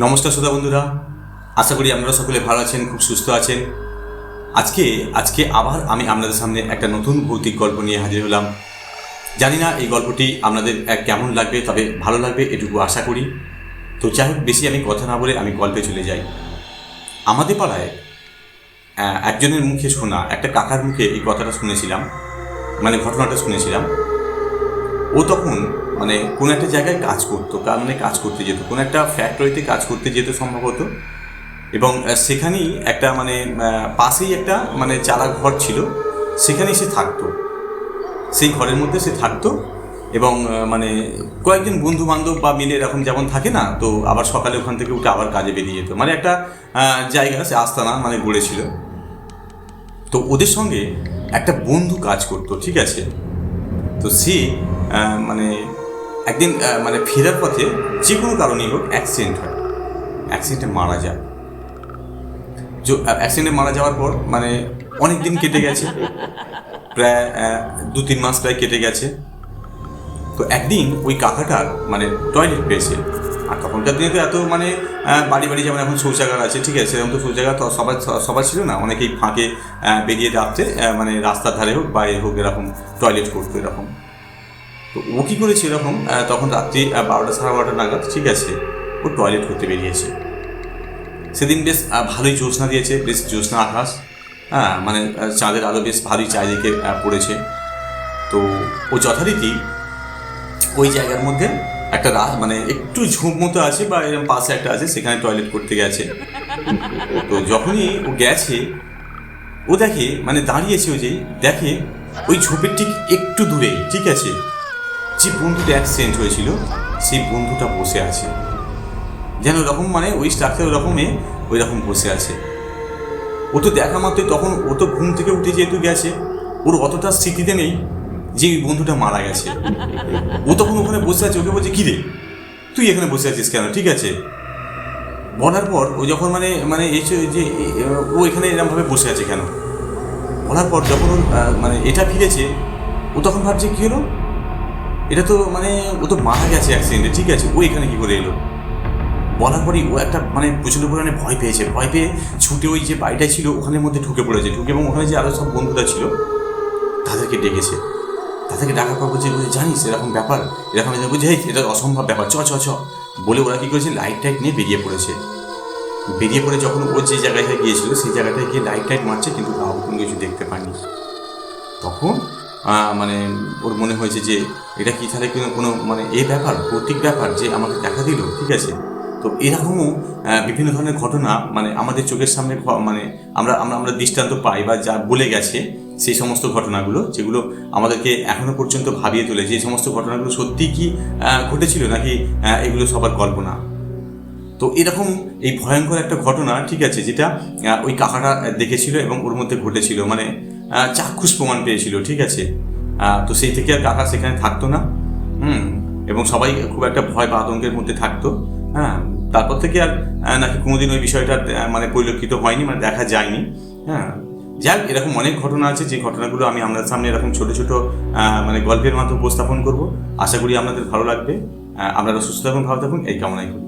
নমস্কার শ্রোতা বন্ধুরা আশা করি আপনারা সকলে ভালো আছেন খুব সুস্থ আছেন। আজকে আজকে আবার আমি আপনাদের সামনে একটা নতুন ভৌতিক গল্প নিয়ে হাজির হলাম। জানি না এই গল্পটি আপনাদের আহ, কেমন লাগবে তবে ভালো লাগবে এটুকু আশা করি। তো যাই হোক বেশি আমি কথা না বলে আমি গল্পে চলে যাই। আমাদের পাড়ায় একজনের মুখে শোনা একটা কাকার মুখে এই কথাটা শুনেছিলাম মানে ঘটনাটা শুনেছিলাম। ও তখন মানে কোনো একটা জায়গায় কাজ করতো কা- মানে কাজ করতে যেত। কোনো একটা ফ্যাক্টরিতে কাজ করতে যেত সম্ভবত। এবং সেখানেই একটা মানে পাশেই একটা মানে চালা ঘর ছিল। সেখানেই সে থাকতো। সেই ঘরের মধ্যে সে থাকতো এবং মানে কয়েকজন বন্ধু বান্ধব বা মিলে এরকম যেমন থাকে না, তো আবার সকালে ওখান থেকে উঠে আবার কাজে বেরিয়ে যেত। মানে একটা জায়গা সে আস্তানা মানে গড়েছিল। তো ওদের সঙ্গে একটা বন্ধু কাজ করতো, ঠিক আছে? তো সে মানে একদিন মানে ফেরার পথে যে কোনো কারণেই হোক অ্যাক্সিডেন্ট হয়। অ্যাক্সিডেন্টে মারা যায়। অ্যাক্সিডেন্টে মারা যাওয়ার পর মানে অনেক দিন কেটে গেছে। প্রায় দু তিন মাস প্রায় কেটে গেছে। তো একদিন ওই কাকাটার মানে টয়লেট পেয়েছে। আর তখনকার দিনে তো এত মানে বাড়ি বাড়ি যেমন এখন শৌচাগার আছে, ঠিক আছে, সেরকম তো শৌচাগার তো সবার সবার ছিল না। অনেকেই ফাঁকে বেরিয়ে রাখতে মানে রাস্তার ধারে হোক, বাইরে হোক, এরকম টয়লেট করতো এরকম। তো ও কী করেছে এরকম? তখন রাত্রি বারোটা সাড়ে বারোটা নাগাদ, ঠিক আছে, ও টয়লেট করতে বেরিয়েছে। সেদিন বেশ ভালোই জ্যোৎস্না দিয়েছে, বেশ জ্যোৎস্না আকাশ। হ্যাঁ মানে চাঁদের আলো বেশ ভালোই চারিদিকে পড়েছে। তো ও যথারীতি ওই জায়গার মধ্যে একটা মানে একটু ঝোঁক মতো আছে বা এরকম পাশে একটা আছে, সেখানে টয়লেট করতে গেছে। তো যখনই ও গেছে, ও দেখে মানে দাঁড়িয়েছে ও যে, দেখে ওই ঝোপের ঠিক একটু দূরেই, ঠিক আছে যে বন্ধুটা অ্যাক্সিডেন্ট হয়েছিল, সেই বন্ধুটা বসে আছে। যেন ওরকম মানে ওই স্ট্রাকচার ওরকমে ওই রকম বসে আছে। ও তো দেখা মাত্রই তখন, ও তো ঘুম থেকে উঠে যেহেতু গেছে, ওর অতটা স্মৃতিতে নেই যে ওই বন্ধুটা মারা গেছে। ও তখন ওখানে বসে আছে, ওকে বলছে কিরে তুই এখানে বসে আছিস কেন? ঠিক আছে? বলার পর ও যখন মানে মানে এসে যে, ও এখানে এরকমভাবে বসে আছে কেন? বলার পর যখন মানে এটা ফিরেছে, ও তখন ভাবছে, কী হলো? এটা তো মানে ও তো মারা গেছে অ্যাক্সিডেন্টে ঠিক আছে ও এখানে কী করে এলো? বলার পরই ও একটা মানে প্রচণ্ড পরিমাণে ভয় পেয়েছে ভয় পেয়ে ছুটে ওই যে বাড়িটা ছিল ওখানের মধ্যে ঢুকে পড়েছে ঢুকে এবং ওখানে যে আরও সব বন্ধুরা ছিল তাদেরকে ডেকেছে। তাদেরকে ডাকার পর বলছে জানিস এরকম ব্যাপার এরকম "হেই, এটা অসম্ভব ব্যাপার চ চ চ। বলে ওরা কী করেছে লাইট টাইট নিয়ে বেরিয়ে পড়েছে। বেরিয়ে পড়ে যখন ও যে জায়গাটায় গিয়েছিল সেই জায়গাটায় গিয়ে লাইট টাইট মারছে কিন্তু তাও কোনো কিছু দেখতে পায়নি তখন মানে ওর মনে হয়েছে যে এটা কি তাহলে কোনো কোনো মানে এ ব্যাপার ভৌতিক ব্যাপার যে আমাকে দেখা দিল, ঠিক আছে? তো এরকমও বিভিন্ন ধরনের ঘটনা মানে আমাদের চোখের সামনে মানে আমরা আমরা আমরা দৃষ্টান্ত পাই বা যা বলে গেছে সেই সমস্ত ঘটনাগুলো, যেগুলো আমাদেরকে এখনও পর্যন্ত ভাবিয়ে তোলে। যে সমস্ত ঘটনাগুলো সত্যি কি ঘটেছিল নাকি এগুলো সবার কল্পনা? তো এরকম এই ভয়ঙ্কর একটা ঘটনা, ঠিক আছে, যেটা ওই কাকাটা দেখেছিল এবং ওর মধ্যে ঘটেছিল। মানে চাক্ষুষ প্রমাণ পেয়েছিল, ঠিক আছে? তো সেই থেকে আর কাকা সেখানে থাকতো না। হুম, এবং সবাই খুব একটা ভয় বা আতঙ্কের মধ্যে থাকতো। হ্যাঁ তারপর থেকে আর নাকি কোনোদিন ওই বিষয়টা মানে পরিলক্ষিত হয়নি মানে দেখা যায়নি। হ্যাঁ যাক, এরকম অনেক ঘটনা আছে, যে ঘটনাগুলো আমি আপনাদের সামনে এরকম ছোট ছোট মানে গল্পের মাধ্যমে উপস্থাপন করব। আশা করি আপনাদের ভালো লাগবে। আপনারা সুস্থ থাকুন, ভালো থাকুন, এই কামনাই করি।